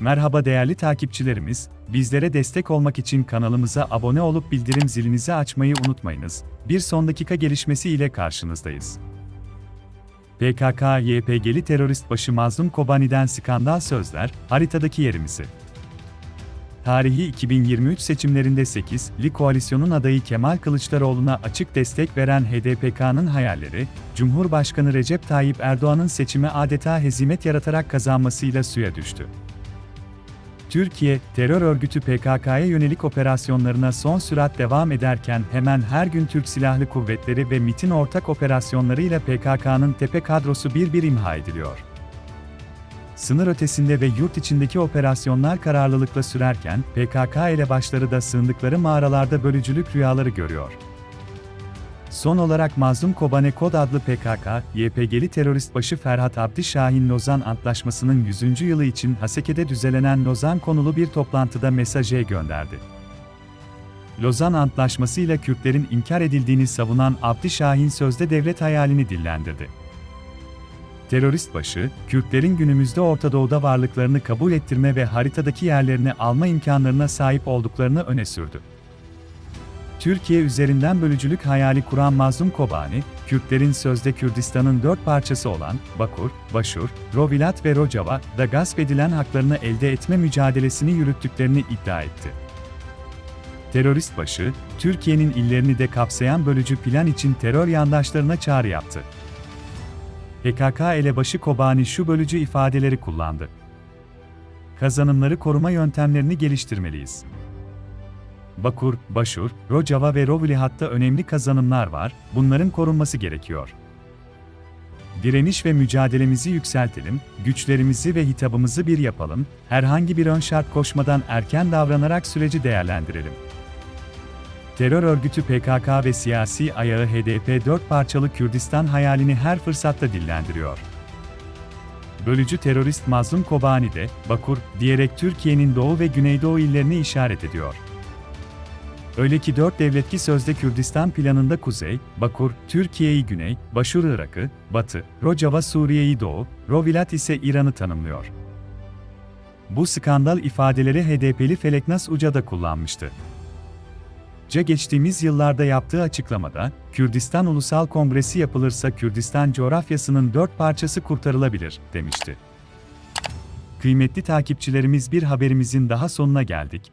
Merhaba değerli takipçilerimiz, bizlere destek olmak için kanalımıza abone olup bildirim zilinizi açmayı unutmayınız. Bir son dakika gelişmesi ile karşınızdayız. PKK-YPG'li terörist başı Mazlum Kobani'den skandal sözler, haritadaki yerimizi. Tarihi 2023 seçimlerinde 8'li koalisyonun adayı Kemal Kılıçdaroğlu'na açık destek veren HDPK'nın hayalleri, Cumhurbaşkanı Recep Tayyip Erdoğan'ın seçime adeta hezimet yaratarak kazanmasıyla suya düştü. Türkiye, terör örgütü PKK'ya yönelik operasyonlarına son sürat devam ederken hemen her gün Türk Silahlı Kuvvetleri ve MİT'in ortak operasyonlarıyla PKK'nın tepe kadrosu bir bir imha ediliyor. Sınır ötesinde ve yurt içindeki operasyonlar kararlılıkla sürerken, PKK elebaşları da sığındıkları mağaralarda bölücülük rüyaları görüyor. Son olarak Mazlum Kobane Kod adlı PKK, YPG'li terörist başı Ferhat Abdi Şahin Lozan Antlaşması'nın 100. yılı için Haseke'de düzenlenen Lozan konulu bir toplantıda mesajı gönderdi. Lozan Antlaşması ile Kürtlerin inkar edildiğini savunan Abdi Şahin sözde devlet hayalini dillendirdi. Terörist başı, Kürtlerin günümüzde Orta Doğu'da varlıklarını kabul ettirme ve haritadaki yerlerini alma imkanlarına sahip olduklarını öne sürdü. Türkiye üzerinden bölücülük hayali kuran Mazlum Kobani, Kürtlerin sözde Kürdistan'ın dört parçası olan Bakur, Başur, Rovilat ve Rojava da gasp edilen haklarını elde etme mücadelesini yürüttüklerini iddia etti. Terörist başı, Türkiye'nin illerini de kapsayan bölücü plan için terör yandaşlarına çağrı yaptı. PKK elebaşı Kobani şu bölücü ifadeleri kullandı. Kazanımları koruma yöntemlerini geliştirmeliyiz. Bakur, Başur, Rojava ve Rovlihat'ta önemli kazanımlar var, bunların korunması gerekiyor. Direniş ve mücadelemizi yükseltelim, güçlerimizi ve hitabımızı bir yapalım, herhangi bir ön şart koşmadan erken davranarak süreci değerlendirelim. Terör örgütü PKK ve siyasi ayağı HDP dört parçalı Kürdistan hayalini her fırsatta dillendiriyor. Bölücü terörist Mazlum Kobani de, Bakur, diyerek Türkiye'nin doğu ve güneydoğu illerini işaret ediyor. Öyle ki dört devletki sözde Kürdistan planında Kuzey, Bakur, Türkiye'yi Güney, Başur Irak'ı, Batı, Rojava Suriye'yi Doğu, Rovilat ise İran'ı tanımlıyor. Bu skandal ifadeleri HDP'li Feleknas Uca da kullanmıştı. Ca geçtiğimiz yıllarda yaptığı açıklamada, Kürdistan Ulusal Kongresi yapılırsa Kürdistan coğrafyasının dört parçası kurtarılabilir, demişti. Kıymetli takipçilerimiz bir haberimizin daha sonuna geldik.